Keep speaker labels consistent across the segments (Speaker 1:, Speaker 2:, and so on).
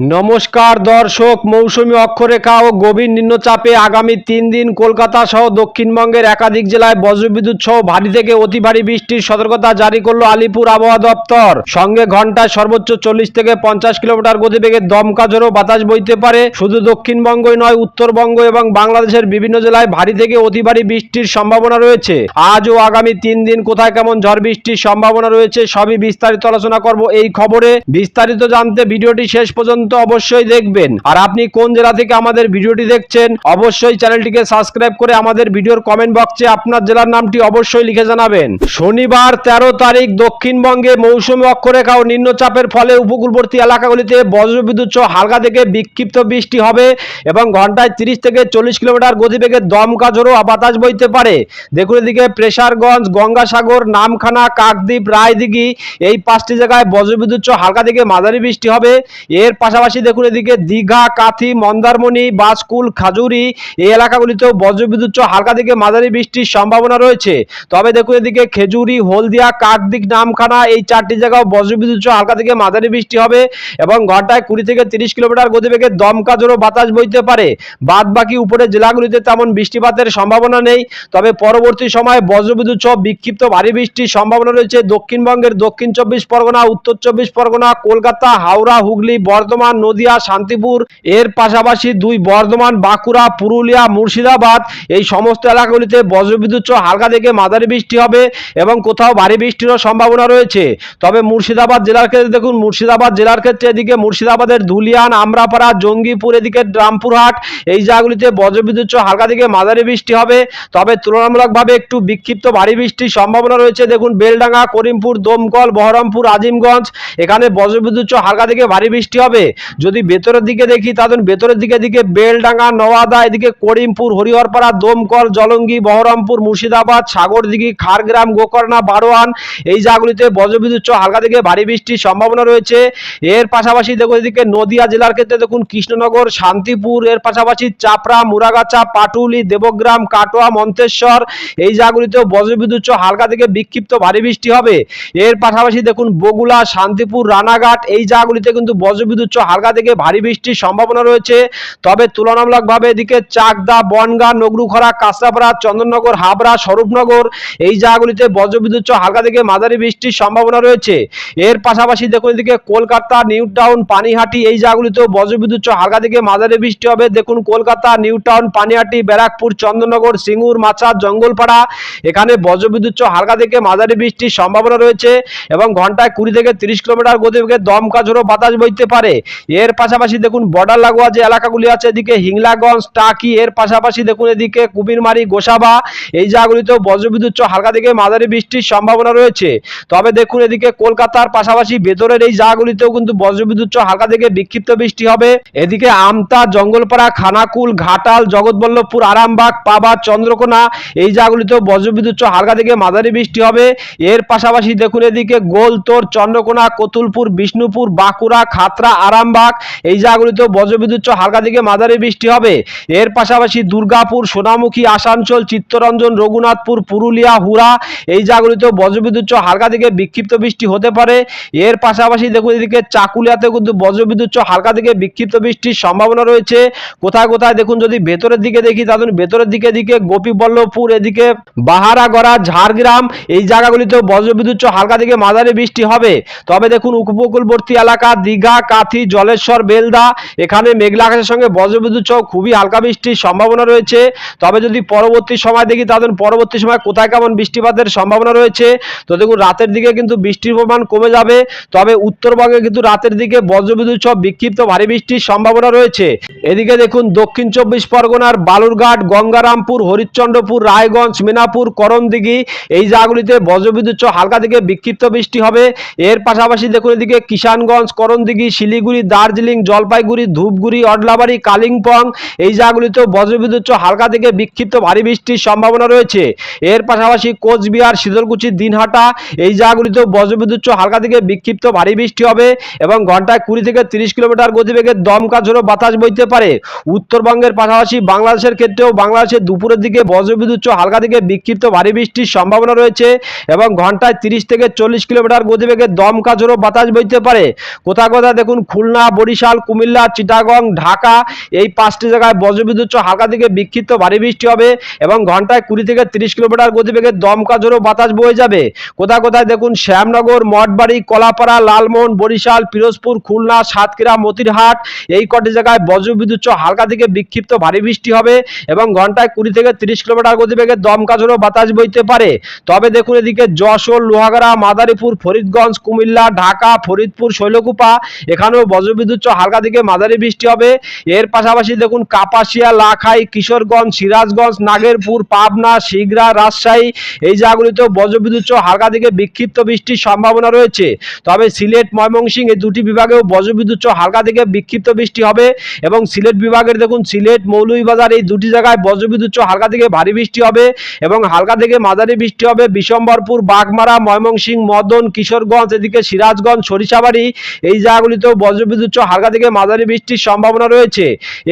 Speaker 1: নমস্কার, দর্শক, মৌসুমী অক্ষরেখা ও গভীর নিম্নচাপে আগামী তিন দিন কলকাতা সহ দক্ষিণবঙ্গের একাধিক জেলায় বজ্রবিদ্যুৎ সহ ভারী থেকে অতি ভারী বৃষ্টির সতর্কতা জারি করল আলিপুর আবহাওয়া দপ্তর। সঙ্গে ঘন্টায় সর্বোচ্চ চল্লিশ থেকে পঞ্চাশ কিলোমিটার গতিবেগে দমকা বাতাস বইতে পারে। শুধু দক্ষিণবঙ্গই নয়, উত্তরবঙ্গ এবং বাংলাদেশের বিভিন্ন জেলায় ভারী থেকে অতি ভারী বৃষ্টির সম্ভাবনা রয়েছে। আজ ও আগামী তিন দিন কোথায় কেমন ঝড় বৃষ্টির সম্ভাবনা রয়েছে, সবই বিস্তারিত আলোচনা করব এই খবরে। বিস্তারিত জানতে ভিডিওটি শেষ পর্যন্ত অবশ্যই দেখবেন। আর আপনি কোন জেলা থেকে আমাদের ভিডিওটি দেখছেন, অবশ্যই চ্যানেলটিকে সাবস্ক্রাইব করে আমাদের ভিডিওর কমেন্ট বক্সে আপনার জেলার নামটি অবশ্যই লিখে জানাবেন। শনিবার তেরো তারিখ দক্ষিণবঙ্গে মৌসুমী অক্ষরেখা ও নিম্নচাপের ফলে উপকূলবর্তী এলাকাগুলিতে বজ্রবিদ্যুৎ সহ হালকা থেকে বিক্ষিপ্ত বৃষ্টি হবে এবং ঘন্টায় তিরিশ থেকে চল্লিশ কিলোমিটার গতিবেগে দমকা ঝোড়ো বাতাস বইতে পারে। দেখুন এদিকে প্রেসারগঞ্জ, গঙ্গাসাগর, নামখানা, কাকদ্বীপ, রায়দিঘি এই পাঁচটি জায়গায় বজ্রবিদ্যুৎ সহ হালকা থেকে মাঝারি বৃষ্টি হবে। এর পাশাপাশি দেখুন এদিকে দীঘা, কাথি, মন্দারমণি বাসকুল খাজুরি, এই এলাকাগুলিতেও বজ্রবিদ্যুৎ হালকা থেকে মাঝারি বৃষ্টির সম্ভাবনা রয়েছে। তবে দেখুন এদিকে খেজুরি, হলদিয়া কাকদিক নামখানা এই চারটি জায়গাও বজ্রবিদ্যুৎ হালকা থেকে মাঝারি বৃষ্টি হবে এবং ঘন্টায় কুড়ি থেকে তিরিশ কিলোমিটার গতিবেগে দমকা জোরো বাতাস বইতে পারে। বাদ বাকি উপরে জেলাগুলিতে তেমন বৃষ্টিপাতের সম্ভাবনা নেই। তবে পরবর্তী সময়ে বজ্রবিদ্যুৎ সহ বিক্ষিপ্ত ভারী বৃষ্টির সম্ভাবনা রয়েছে। দক্ষিণবঙ্গের দক্ষিণ চব্বিশ পরগনা, উত্তর চব্বিশ পরগনা, কলকাতা, হাওড়া, হুগলি, বর্ধমান নদিয়া, শান্তিপুর, এর পাশাপাশি দুই বর্ধমান, বাঁকুড়া, পুরুলিয়া, মুর্শিদাবাদ, এই সমস্ত এলাকাগুলিতে বজ্রবিদ্যুৎ হালকা থেকে মাঝারি বৃষ্টি হবে এবং কোথাও ভারী বৃষ্টিরও সম্ভাবনা রয়েছে। তবে মুর্শিদাবাদ জেলার ক্ষেত্রে দেখুন, মুর্শিদাবাদ জেলার ক্ষেত্রে এদিকে মুর্শিদাবাদের ধুলিয়ান, আমরাপাড়া, জঙ্গিপুর, এদিকে রামপুরহাট, এই জায়গাগুলিতে বজ্রবিদ্যুৎ হালকা থেকে মাঝারি বৃষ্টি হবে। তবে তুলনামূলকভাবে একটু বিক্ষিপ্ত ভারী বৃষ্টির সম্ভাবনা রয়েছে। দেখুন, বেলডাঙ্গা, করিমপুর, দমকল, বহরমপুর, আজিমগঞ্জ, এখানে বজ্রবিদ্যুৎ হালকা থেকে ভারী বৃষ্টি হবে। যদি ভেতরের দিকে দেখি, তাহলে ভেতরের দিকে দিকে বেলডাঙ্গা, নওয়াদা, এদিকে করিমপুর, হরিহরপাড়া, দমকল, জলঙ্গি, বহরমপুর, মুর্শিদাবাদ সাগরদিঘি খারগ্রাম গোকর্ণা, বারোয়ান, এই জায়গাগুলিতে বজ্রবিদ্যুৎ হালকা থেকে ভারী বৃষ্টির সম্ভাবনা রয়েছে। এর পাশাপাশি দেখুন এদিকে নদিয়া জেলার ক্ষেত্রে দেখুন, কৃষ্ণনগর, শান্তিপুর, এর পাশাপাশি চাপড়া, মুরাগাছা, পাটুলি, দেবগ্রাম, কাটোয়া, মন্তেশ্বর, এই জায়গাগুলিতেও বজ্রবিদ্যুৎ হালকা থেকে বিক্ষিপ্ত ভারী বৃষ্টি হবে। এর পাশাপাশি দেখুন বগুলা শান্তিপুর, রানাঘাট, এই জায়গাগুলিতে কিন্তু বজ্রবিদ্যুৎ হালকা থেকে ভারী বৃষ্টির সম্ভাবনা রয়েছে। তবে তুলনামূলকভাবে এদিকে চাকদা, বনগা, নগরুখরা, কাঁচরাপাড়া, চন্দননগর, হাবড়া, স্বরূপনগর এই জায়গাগুলিতে বজ্রবিদ্যুৎ হালকা থেকে মাঝারি বৃষ্টির সম্ভাবনা রয়েছে। এর পাশাপাশি দেখুন এদিকে কলকাতা নিউ টাউন পানিহাটি এই জায়গাগুলিতেও বজ্রবিদ্যুৎ হালকা থেকে মাঝারি বৃষ্টি হবে। দেখুন কলকাতা নিউ টাউন পানিহাটি, ব্যারাকপুর, চন্দননগর, সিঙ্গুর মাচার জঙ্গলপাড়া এখানে বজ্রবিদ্যুৎ হালকা থেকে মাঝারি বৃষ্টির সম্ভাবনা রয়েছে এবং ঘন্টায় কুড়ি থেকে তিরিশ কিলোমিটার গতিবেগে দমকা ঝোড়ো বাতাস বইতে পারে। এর পাশাপাশি দেখুন বর্ডার লাগোয়া যে এলাকাগুলি আছে এদিকে হিংলাগঞ্জ, টাকি, এর পাশাপাশি দেখুন এদিকে কুবিরমারি গোসাবা, এই জায়গাগুলিতেও বজ্রবিদ্যুৎ হালকা থেকে মাঝারি বৃষ্টির সম্ভাবনা রয়েছে। তবে দেখুন এদিকে কলকাতার পাশাপাশি ভেতরের এই জায়গাগুলিতেও কিন্তু বজ্রবিদ্যুৎ হালকা থেকে বিক্ষিপ্ত বৃষ্টি হবে। এদিকে আমতা, জঙ্গলপাড়া, খানাকুল, ঘাটাল, জগৎবল্লভপুর, আরামবাগ, পাবা, চন্দ্রকোনা এই জায়গাগুলিতেও বজ্রবিদ্যুৎ হালকা থেকে মাঝারি বৃষ্টি হবে। এর পাশাপাশি দেখুন এদিকে গোলতোর, চন্দ্রকোনা, কতুলপুর, বিষ্ণুপুর, বাঁকুড়া খাতড়া আরামবাগ এই জায়গাগুলিতেও বজ্রবিদ্যুৎ হালকা থেকে মাঝারি বৃষ্টি হবে। এর পাশাপাশি দুর্গাপুর, সোনামুখী, আসানসোল, চিত্তরঞ্জন, রঘুনাথপুর, পুরুলিয়া, হুড়া, এই জায়গাগুলিতেও বজ্রবিদ্যুৎ হালকা থেকে বিক্ষিপ্ত বৃষ্টি হতে পারে। এর পাশাপাশি দেখুন এদিকে চাকুলিয়াতে কিন্তু বজ্রবিদ্যুৎ হালকা থেকে বিক্ষিপ্ত বৃষ্টির সম্ভাবনা রয়েছে। কোথায় কোথায় দেখুন যদি ভেতরের দিকে দেখি, তাহলে ভেতরের দিকে দিকে গোপীবল্লভপুর, এদিকে বাহারাগড়া, ঝাড়গ্রাম, এই জায়গাগুলিতেও বজ্রবিদ্যুৎ হালকা থেকে মাঝারি বৃষ্টি হবে। তবে দেখুন উপকূলবর্তী এলাকা, দীঘা, কাথি জলেশ্বর, বেলদা, এখানে মেঘলা আকাশের সঙ্গে বজ্রবিদ্যুৎ সহ খুবই হালকা বৃষ্টির সম্ভাবনা রয়েছে। তবে যদি পরবর্তী সময় দেখি, তাহলে পরবর্তী সময় কোথায় কেমন বৃষ্টিপাতের সম্ভাবনা রয়েছে। তো দেখুন, রাতের দিকে কিন্তু বৃষ্টির পরিমাণ কমে যাবে। তবে উত্তরবঙ্গে কিন্তু রাতের দিকে বজ্রবিদ্যুৎ সহ বিক্ষিপ্ত ভারী বৃষ্টির সম্ভাবনা রয়েছে। এদিকে দেখুন, দক্ষিণ চব্বিশ পরগনার বালুরঘাট, গঙ্গারামপুর, হরিশ্চন্দ্রপুর, রায়গঞ্জ, মিনাপুর, করণদিঘি, এই জায়গাগুলিতে বজ্রবিদ্যুৎ সহ হালকা থেকে বিক্ষিপ্ত বৃষ্টি হবে। এর পাশাপাশি দেখুন, এদিকে কিষানগঞ্জ, করণদিঘি, শিলিগুড়ি দার্জিলিং, জলপাইগুড়ি, ধূপগুড়ি, অডলাবাড়ি, কালিম্পং, এই জায়গাগুলিতেও বজ্রবিদ্যুৎ হালকা থেকে বিক্ষিপ্ত ভারী বৃষ্টির সম্ভাবনা রয়েছে। এর পাশাপাশি কোচবিহার শীতলকুচি দিনহাটা, এই জায়গাগুলিতেও বজ্রবিদ্যুৎ হালকা থেকে বিক্ষিপ্ত ভারী বৃষ্টি হবে এবং ঘন্টায় কুড়ি থেকে তিরিশ কিলোমিটার গতিবেগে দমকা ঝোড়ো বাতাস বইতে পারে। উত্তরবঙ্গের পাশাপাশি বাংলাদেশের ক্ষেত্রেও বাংলাদেশের দুপুরের দিকে বজ্রবিদ্যুৎ হালকা থেকে বিক্ষিপ্ত ভারী বৃষ্টির সম্ভাবনা রয়েছে এবং ঘন্টায় তিরিশ থেকে চল্লিশ কিলোমিটার গতিবেগে দমকা ঝোড়ো বাতাস বইতে পারে। কোথাও কোথাও দেখুন খুলনা খুলনা, বরিশাল, কুমিল্লা, চিটাগং, ঢাকা, এই পাঁচটি জায়গায় বজ্রবিদ্যুৎ হালকা থেকে বিক্ষিপ্ত ভারী বৃষ্টি হবে এবং ঘন্টায় কুড়ি থেকে তিরিশ কিলোমিটার গতিবেগে দমকা ঝোড়ো বাতাস বয়ে যাবে। কোথায় কোথায় দেখুন শ্যামনগর, মঠবাড়ি, কলাপাড়া, লালমোহন, বরিশাল, পিরোজপুর, খুলনা, সাতক্ষীরা, মতিরহাট, এই কটি জায়গায় বজ্রবিদ্যুৎ হালকা থেকে বিক্ষিপ্ত ভারী বৃষ্টি হবে এবং ঘন্টায় কুড়ি থেকে তিরিশ কিলোমিটার গতিবেগে দমকা ঝোড়ো বাতাস বইতে পারে। তবে দেখুন এদিকে যশোর, লোহাগাড়া, মাদারীপুর, ফরিদগঞ্জ, কুমিল্লা, ঢাকা, ফরিদপুর, শৈলকুপা, এখানেও বজ্রবিদ্যুৎ হালকা থেকে মাঝারি বৃষ্টি হবে। এর পাশাপাশি দেখুন কাপাসিয়া, লাখাই, কিশোরগঞ্জ, সিরাজগঞ্জ, নাগেরপুর, পাবনা, শিগরা, রাজশাহী এই জায়গাগুলিতেও বজ্রবিদ্যুৎ হালকা থেকে বিক্ষিপ্ত বৃষ্টির সম্ভাবনা রয়েছে। তবে সিলেট, ময়মনসিংহ এই দুটি বিভাগেও বজ্রবিদ্যুৎ হালকা থেকে বিক্ষিপ্ত বৃষ্টি হবে এবং সিলেট বিভাগের দেখুন সিলেট, মৌলভীবাজার এই দুটি জায়গায় বজ্রবিদ্যুৎ হালকা থেকে ভারী বৃষ্টি হবে এবং হালকা থেকে মাঝারি বৃষ্টি হবে। বিশম্বরপুর, বাগমারা, ময়মনসিংহ, মদন, কিশোরগঞ্জ, এদিকে সিরাজগঞ্জ, সরিষাবাড়ি এই জায়গাগুলিতেও বজ্রবিদ্যুৎ সহ হালকা থেকে মাঝারি বৃষ্টির সম্ভাবনা রয়েছে।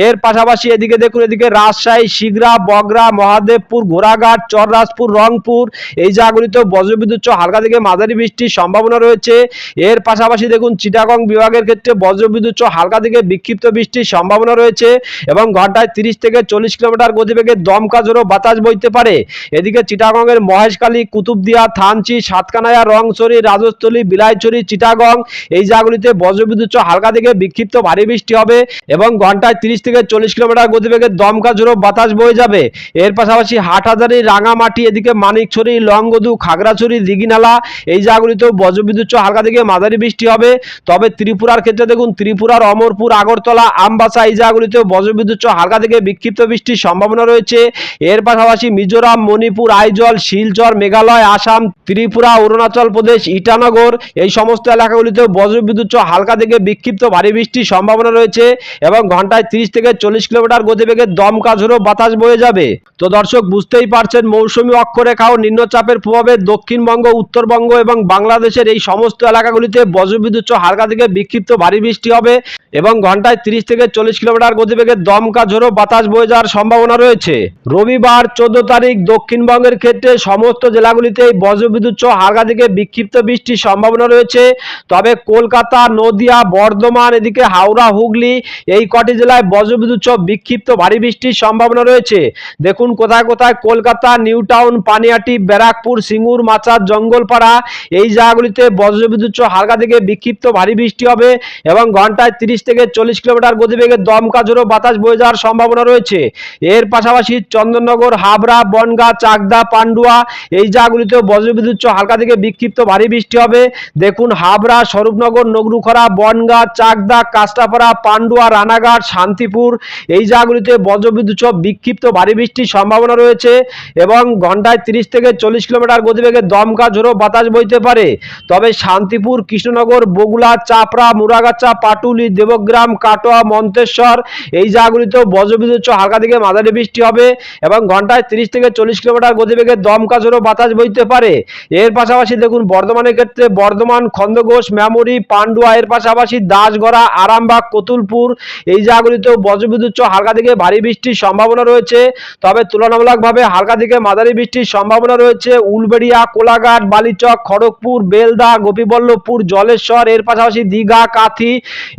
Speaker 1: এর পাশাপাশি এদিকে দেখুন, এদিকে রাজশাহী শিগরা বগরা মহাদেবপুর, ঘোড়াঘাট, চররাজপুর, রংপুর, এই জায়গাগুলিতেও বজ্রবিদ্যুৎ হালকা থেকে মাঝারি বৃষ্টির সম্ভাবনা রয়েছে। এর পাশাপাশি দেখুন, চিটাগং বিভাগের ক্ষেত্রে বজ্রবিদ্যুৎ হালকা থেকে বিক্ষিপ্ত বৃষ্টির সম্ভাবনা রয়েছে এবং ঘন্টায় তিরিশ থেকে চল্লিশ কিলোমিটার গতিবেগে দমকা জোরো বাতাস বইতে পারে। এদিকে চিটাগংয়ের মহেশখালী, কুতুবদিয়া, থানচি, সাতকানায়া রংছড়ি রাজস্থলী, বিলাইছড়ি, চিটাগং এই জায়গাগুলিতে বজ্রবিদ্যুৎ সহ হালকা থেকে বিক্ষিপ্ত ভারী বৃষ্টি হবে এবং ঘন্টায় তিরিশ থেকে চল্লিশ কিলোমিটার গতিবেগে দমকা ঝোড়ো বাতাস বয়ে যাবে। এর পাশাপাশি হাটহাজারি, রাঙামাটি, এদিকে মানিকছড়ি, লংগদু, খাগড়াছড়ি, দিঘিনালা, এই জায়গাগুলিতেও বজ্রবিদ্যুৎ হালকা থেকে মাঝারি বৃষ্টি হবে। তবে ত্রিপুরার ক্ষেত্রে দেখুন, ত্রিপুরার অমরপুর, আগরতলা, আমবাসা এই জায়গাগুলিতেও বজ্রবিদ্যুৎ হালকা থেকে বিক্ষিপ্ত বৃষ্টির সম্ভাবনা রয়েছে। এর পাশাপাশি মিজোরাম, মণিপুর, আইজল, শিলচর, মেঘালয়, আসাম, ত্রিপুরা, অরুণাচল প্রদেশ, ইটানগর এই সমস্ত এলাকাগুলিতেও বজ্রবিদ্যুৎ হালকা থেকে বিক্ষিপ্ত ভারী বৃষ্টির সম্ভাবনা রয়েছে এবং ঘন্টায় তিরিশ থেকে চল্লিশ কিলোমিটার গতিবেগে দমকা ঝোড়ো বাতাস বয়ে যাবে। তো দর্শক, বুঝতেই পারছেন মৌসুমী অক্ষরেখা ও নিম্নচাপের প্রভাবে দক্ষিণবঙ্গ, উত্তরবঙ্গ এবং বাংলাদেশের এই সমস্ত এলাকাগুলিতে বজ্রবিদ্যুৎ হালকা থেকে বিক্ষিপ্ত ভারী বৃষ্টি হবে। এবং ঘন্টায় তিরিশ থেকে চল্লিশ কিলোমিটার গতিবেগে দমকা ঝোড়ো বাতাস বয়ে যাওয়ার সম্ভাবনা রয়েছে। রবিবার চোদ্দ তারিখ দক্ষিণবঙ্গের ক্ষেত্রে সমস্ত জেলাগুলিতে বজ্রবিদ্যুৎ সহ হালকা থেকে বিক্ষিপ্ত বৃষ্টির সম্ভাবনা রয়েছে। তবে কলকাতা, নদিয়া, বর্ধমান, এদিকে হাওড়া, হুগলি এই কটি জেলায় বজ্রবিদ্যুৎ সহ বিক্ষিপ্ত ভারী বৃষ্টির সম্ভাবনা রয়েছে। দেখুন কোথায় কোথায় কলকাতা নিউ টাউন পানিয়াটি, ব্যারাকপুর, সিঙ্গুর, মাচার, জঙ্গলপাড়া এই জায়গাগুলিতে বজ্রবিদ্যুৎ সহ হালকা থেকে বিক্ষিপ্ত ভারী বৃষ্টি হবে এবং ঘন্টায় তিরিশ থেকে চল্লিশ কিলোমিটার গতিবেগে দমকা ঝোড়ো বাতাস বয়ে যাওয়ার সম্ভাবনা রয়েছে। এর পাশাপাশি চন্দননগর, হাবড়া, বনগা, চাকদা, পান্ডুয়া এই জায়গাগুলিতেও বজ্রবিদ্যুৎ হালকা থেকে বিক্ষিপ্ত ভারী বৃষ্টি হবে। দেখুন হাবড়া, স্বরূপনগর, নগরুখরা, বনগা, চাকদা কাস্টাপাড়া পান্ডুয়া, রানাঘাট, শান্তিপুর এই জায়গাগুলিতে বজ্রবিদ্যুৎ বিক্ষিপ্ত ভারী বৃষ্টির সম্ভাবনা রয়েছে এবং ঘন্টায় তিরিশ থেকে চল্লিশ কিলোমিটার গতিবেগে দমকা ঝোড়ো বাতাস বইতে পারে। তবে শান্তিপুর, কৃষ্ণনগর বগুলা চাপড়া, মুরাগাছা, পাটুলি দেবগ্রাম, কাটোয়া, মন্তেশ্বর, এই জায়গাগুলিতেও বজ্রবিদ্যুৎ হালকা থেকে মাঝারি বৃষ্টি হবে এবং ঘন্টায় তিরিশ থেকে চল্লিশ কিলোমিটার গতিবেগে দমকা ঝোড়ো বাতাস বইতে পারে। এর পাশাপাশি দেখুন, বর্ধমানের ক্ষেত্রে বর্ধমান খন্দঘোষ মেমরি, পান্ডুয়া, এর পাশাপাশি দাসগড়া, আরামবাগ, কতুলপুর, এই জায়গাগুলিতেও বজ্রবিদ্যুৎ হালকা থেকে ভারী বৃষ্টির সম্ভাবনা রয়েছে। তবে তুলনামূলকভাবে হালকা থেকে মাঝারি বৃষ্টির সম্ভাবনা রয়েছে। উলবেড়িয়া, কোলাঘাট, বালিচক, খড়গপুর, বেলদা, গোপীবল্লভপুর, জলেশ্বর, এর পাশাপাশি দীঘা, কাথি,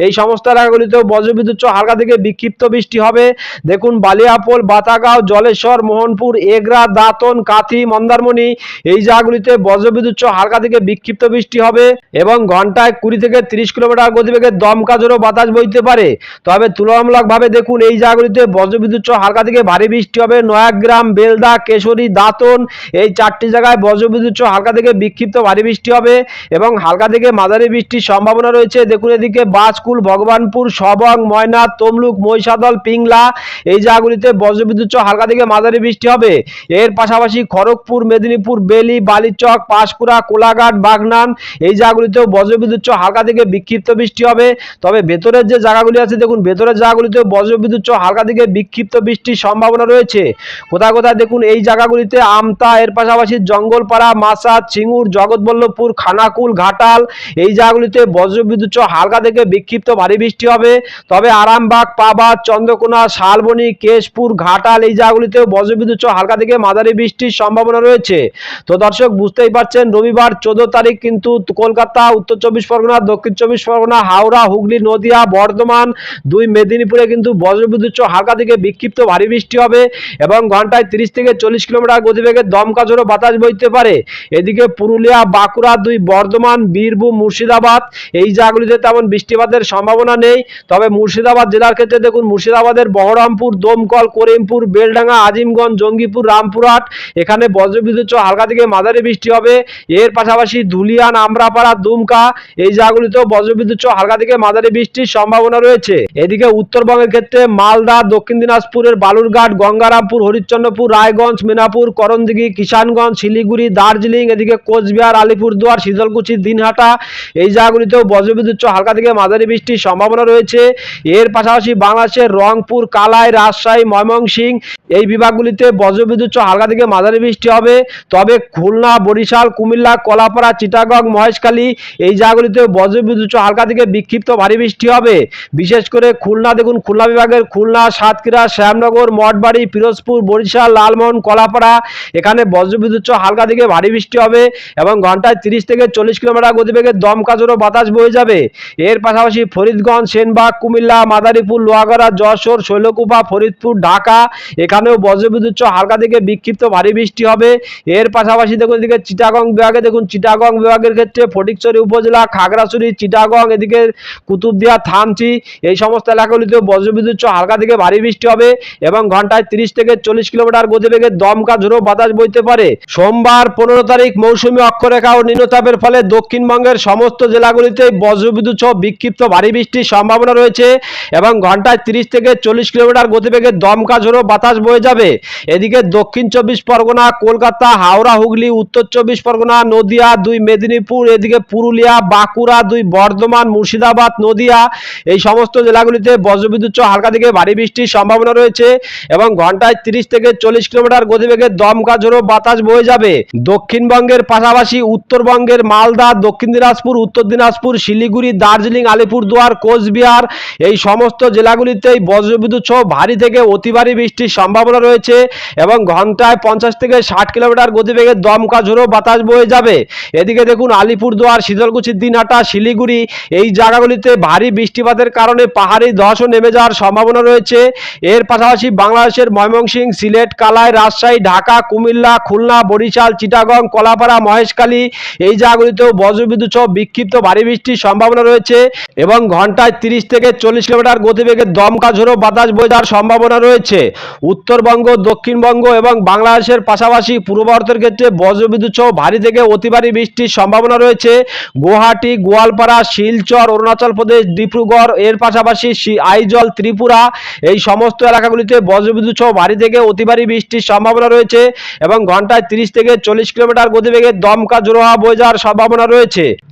Speaker 1: এই সমস্ত এলাকাগুলিতেও বজ্রবিদ্যুৎ হালকা থেকে বিক্ষিপ্ত বৃষ্টি হবে। দেখুন, বালিয়াপোল, বাতাগাঁও, জলেশ্বর, মোহনপুর, এগরা, দাঁতন, কাথি, মন্দারমণি এই জায়গাগুলিতে বজ্রবিদ্যুৎ হালকা থেকে বিক্ষিপ্ত বৃষ্টি হবে এবং ঘন্টায় কুড়ি থেকে তিরিশ কিলোমিটার গতিবেগে দমকা বাতাস বইতে পারে। তবে তুলনামূলকভাবে দেখুন, এই জায়গাগুলিতে বজ্রবিদ্যুৎ হালকা থেকে ভারী বৃষ্টি হবে। নয়াগ্রাম, বেলদা, কেশরী, দাঁতন এই চারটি জায়গায় বজ্রবিদ্যুৎ হালকা থেকে বিক্ষিপ্ত ভারী বৃষ্টি হবে এবং হালকা থেকে মাঝারি বৃষ্টির সম্ভাবনা রয়েছে। দেখুন, এদিকে বাজকুল ভগবানপুর, সবং ময়না তমলুক, মহিষাদল, পিংলা, এই জায়গাগুলিতে বজ্রবিদ্যুৎ হালকা থেকে মাঝারি বৃষ্টি হবে। এর পাশাপাশি খড়গপুর, মেদিনীপুর, বেলি, বালিচক, পাঁশকুড়া, কোলাঘাট, বাগনান, এই জায়গাগুলিতেও বজ্রবিদ্যুৎ হালকা থেকে বিক্ষিপ্ত বৃষ্টি হবে। তবে ভেতরের যে জায়গাগুলি আছে, দেখুন, ভেতরের জায়গাগুলিতেও বজ্রবিদ্যুৎ হালকা থেকে বিক্ষিপ্ত বৃষ্টির সম্ভাবনা রয়েছে। কোথায় কোথায়, দেখুন, এই জায়গাগুলিতে আমতা, এর পাশাপাশি জঙ্গলপাড়া মাসাদ চিঙুর জগৎবল্লভপুর, খানাকুল, ঘাটাল, এই জায়গাগুলিতে বজ্রবিদ্যুৎ হালকা থেকে বিক্ষিপ্ত ভারী বৃষ্টি হবে। তবে আরামবাগ, পাবাদ, চন্দ্রকোনা, শালবনী, কেশপুর, ঘাটাল এই জায়গাগুলিতেও বজ্রবিদ্যুৎ হালকা থেকে মাঝারি বৃষ্টির সম্ভাবনা রয়েছে। তো দর্শক, বুঝতেই পারছেন, রবিবার চোদ্দ তারিখ কিন্তু কলকাতা, উত্তর চব্বিশ পরগনা, দক্ষিণ চব্বিশ পরগনা, হাওড়া, হুগলি, নদিয়া, বর্ধমান দুই মেদিনীপুরে কিন্তু বজ্রবিদ্যুৎ হালকা থেকে বিক্ষিপ্ত ভারী বৃষ্টি হবে এবং ঘন্টায় তিরিশ থেকে চল্লিশ কিলোমিটার গতিবেগে দমকা ঝোড়ো বাতাস বইতে পারে। এদিকে পুরুলিয়া, বাঁকুড়া দুই, বর্ধমান, বীরভূম, মুর্শিদাবাদ এই জায়গাগুলিতে তেমন বৃষ্টিপাতের সম্ভাবনা নেই। তবে মুর্শিদাবাদ জেলার ক্ষেত্রে দেখুন, মুর্শিদাবাদের বহরমপুর, দমকল, করিমপুর, বেলডাঙ্গা, আজিমগঞ্জ, জঙ্গিপুর, রামপুরহাট, এখানে বজ্রবিদ্যুৎ হালকা থেকে মাঝারি বৃষ্টি হবে। এর পাশাপাশি ধুলিয়ান, আমরাপাড়া, দুমকা এই জায়গাগুলিতেও বজ্রবিদ্যুৎ হালকা থেকে মাঝারি বৃষ্টির সম্ভাবনা রয়েছে। এদিকে উত্তরবঙ্গের ক্ষেত্রে মালদা, দক্ষিণ দিনাজপুরের বালুরঘাট, গঙ্গারামপুর, হরিশ্চন্দ্রপুর, রায়গঞ্জ, মেনাপুর, করণদিঘি, কিষানগঞ্জ, শিলিগুড়ি, দার্জিলিং, এদিকে কোচবিহার, আলিপুরদুয়ার, শীতলকুচি, দিনহাটা এই জায়গাগুলিতেও বজ্রবিদ্যুৎ হালকা থেকে মাঝারি বৃষ্টির সম্ভাবনা রয়েছে। এর পাশাপাশি বাংলাদেশের রংপুর, কালাই, রাজশাহী ময়মনসিং এই বিভাগগুলিতে বজ্রবিদ্যুৎ হালকা থেকে মাঝারি বৃষ্টি হবে। তবে খুলনা, বরিশাল, কুমিল্লা, কলাপাড়া, চিটাগং, মহেশখালী এই জায়গাগুলিতে বজ্রবিদ্যুৎ হালকা থেকে বিক্ষিপ্ত ভারী বৃষ্টি হবে। বিশেষ করে খুলনা, দেখুন, খুলনা বিভাগের খুলনা, সাতক্ষীরা, শ্যামনগর, মঠবাড়ি, পিরোজপুর, বরিশাল, লালমোহন, কলাপাড়া এখানে বজ্রবিদ্যুৎ হালকা থেকে ভারী বৃষ্টি হবে এবং ঘন্টায় তিরিশ থেকে চল্লিশ কিলোমিটার গতিবেগে দমকা জোরো বাতাস বয়ে যাবে। এর পাশাপাশি ফরিদগঞ্জ, সেনবাগ, কুমিল্লা, মাদারীপুর, লোহাগড়া, যশোর, শৈলকুপা, ফরিদপুর, ঢাকা। এখানেও বজ্রবিদ্যুৎ হালকা থেকে বিক্ষিপ্ত ভারী বৃষ্টি হবে। এর পাশাপাশি দেখুন এদিকে চিটাগং বিভাগে, দেখুন চিটাগং বিভাগের ক্ষেত্রে ফটিকছড়ি উপজেলা, খাগড়াছড়ি, চিটাগং, এদিকে কুতুবদিয়া, থানচি, এই সমস্ত এলাকাগুলিতেও বজ্রবিদ্যুৎ হালকা থেকে ভারী বৃষ্টি হবে এবং ঘন্টায় তিরিশ থেকে চল্লিশ কিলোমিটার গতিবেগে দমকা ঝোড়ো বাতাস বইতে পারে। সোমবার পনেরো তারিখ মৌসুমী অক্ষরেখা ও নিম্নচাপের ফলে দক্ষিণবঙ্গের সমস্ত জেলাগুলিতে বজ্রবিদ্যুৎ বিক্ষিপ্ত ভারী বৃষ্টির সম্ভাবনা রয়েছে এবং ঘন্টায় তিরিশ থেকে চল্লিশ কিলোমিটার গতিবেগে দমকা ঝোড়ো বাতাস বয়ে যাবে। এদিকে দক্ষিণ চব্বিশ পরগনা, কলকাতা, হাওড়া, হুগলি, উত্তর চব্বিশ পরগনা, নদিয়া, দুই মেদিনীপুর, এদিকে পুরুলিয়া, বাঁকুড়া, দুই বর্ধমান, মুর্শিদাবাদ, নদিয়া, এই সমস্ত জেলাগুলিতে বজ্রবিদ্যুৎ হালকা থেকে ভারী বৃষ্টির সম্ভাবনা রয়েছে এবং ঘন্টায় তিরিশ থেকে চল্লিশ কিলোমিটার গতিবেগে দমকা ঝোড়ো বাতাস বয়ে যাবে। দক্ষিণবঙ্গের পাশাপাশি উত্তরবঙ্গের মালদা, দক্ষিণ দিনাজপুর, উত্তর দিনাজপুর, শিলিগুড়ি, দার্জিলিং, আলিপুরদুয়ার কোচবিহার, এই সমস্ত জেলাগুলিতেই বজ্রবিদ্যুৎ সহ ভারী থেকে অতি ভারী বৃষ্টির সম্ভাবনা রয়েছে এবং ঘন্টায় পঞ্চাশ থেকে ষাট কিলোমিটার গতিবেগে দমকা ঝোড়ো বাতাস বয়ে যাবে। এদিকে দেখুন আলিপুরদুয়ার শীতলকুচির দিনহাটা, শিলিগুড়ি এই জায়গাগুলিতে ভারী বৃষ্টিপাতের কারণে পাহাড়ি ধসও নেমে যাওয়ার সম্ভাবনা রয়েছে। এর পাশাপাশি বাংলাদেশের ময়মনসিংহ সিলেট, কালাই, রাজশাহী, ঢাকা, কুমিল্লা, খুলনা, বরিশাল, চিটাগং, কলাপাড়া, মহেশখালী এই জায়গাগুলিতেও বজ্রবিদ্যুৎ সহ বিক্ষিপ্ত ভারী বৃষ্টির সম্ভাবনা রয়েছে এবং ঘন্টায় তিরিশ থেকে চল্লিশ কিলোমিটার গতিবেগে দমকা ঝোড়ো বাতাস বয়ে যাওয়ার সম্ভাবনা রয়েছে। উত্তরবঙ্গ, দক্ষিণবঙ্গ এবং বাংলাদেশের পাশাপাশি পূর্ব ভারতের ক্ষেত্রে বজ্রবিদ্যুৎ সহ ভারী থেকে অতি ভারী বৃষ্টির সম্ভাবনা রয়েছে। গুয়াহাটি, গোয়ালপাড়া, শিলচর, অরুণাচল প্রদেশ, ডিব্রুগড়, এর পাশাপাশি আইজল, ত্রিপুরা এই সমস্ত এলাকাগুলিতে বজ্রবিদ্যুৎ সহ ভারী থেকে অতি ভারী বৃষ্টির সম্ভাবনা রয়েছে এবং ঘন্টায় তিরিশ থেকে চল্লিশ কিলোমিটার গতিবেগে দমকা জোড়োহা বয়ে যাওয়ার সম্ভাবনা রয়েছে।